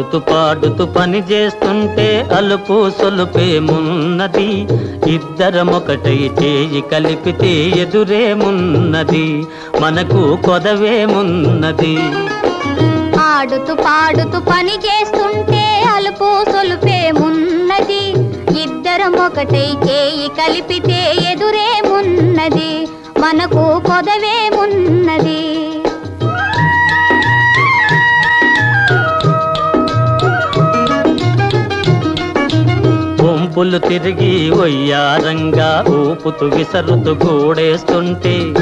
పాడుతూ పాడుతూ పని చేస్తుంటే అలుపు సొలుపేమున్నది ఇద్దరమొకటై చేయి కలిపితే ఎదురేమున్నది మనకు కొదవేమున్నది ఆడుతూ పాడుతూ పని చేస్తుంటే అలుపు సొలుపేమున్నది ఇద్దరం ఒకటై చేయి కలిపితే ఎదురేమున్నది మనకు కొదవేమున్నది వంపులు తిరిగి ఒయ్యారంగా ఊపుతు విసరుతూ గూడేస్తుంటే.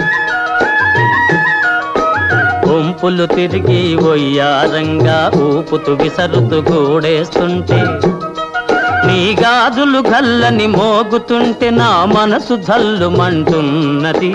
ఒంపులు తిరిగి ఒయ్యారంగా ఊపుతు విసరుతూ గూడేస్తుంటే. నీ గాజులు గల్లని మోగుతుంటే నా మనసు జల్లుమంటున్నది.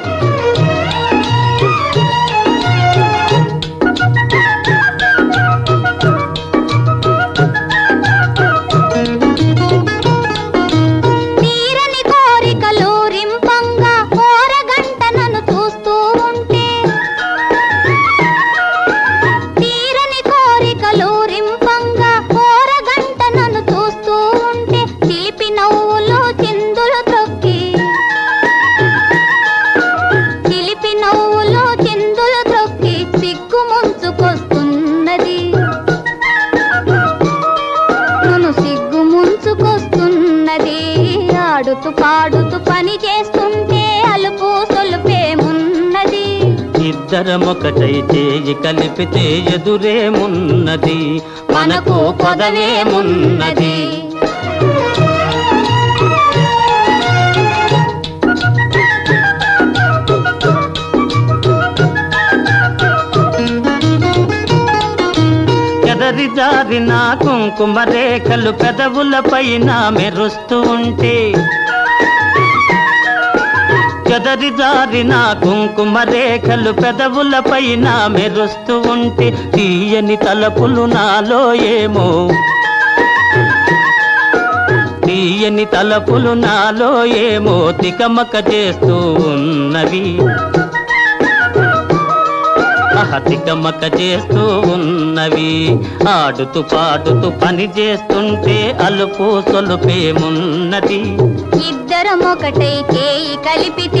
ఆడుతూ పని చేస్తుంటే అలుపు సొలుపేమున్నది ఇద్దరమొకటై కలిపితే ఎదురేమున్నది మనకు కొదవేమున్నది ఎదరి జారిన కుంకుమ రేఖలు పెదవుల పైన మెరుస్తూ ఉంటే చెదరి జారిన కుంకుమ రేఖలు పెదవులపైన మెరుస్తూ ఉంటే తీయని తలపులు నాలో ఏమో. తీయని తలపులు నాలో ఏమో తికమక చేస్తూ ఉన్నవి. ఆహ తికమక చేస్తూ ఉన్నవి. ఆడుతూ పాడుతూ పని చేస్తుంటే అలుపు సొలుపేమున్నది. ఇద్దరం ఒకటై చేయి కలిపితే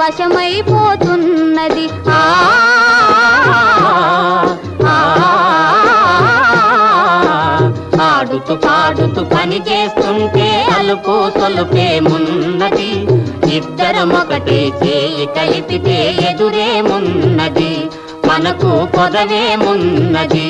వశమైపోతున్నది. ఆ ఆడుతూ పాడుతూ పని చేస్తుంటే అలుపు సొలుపేమున్నది ఇద్దరం ఒకటే చేయి కలిపితే ఎదురేమున్నది మనకు కొదవేమున్నది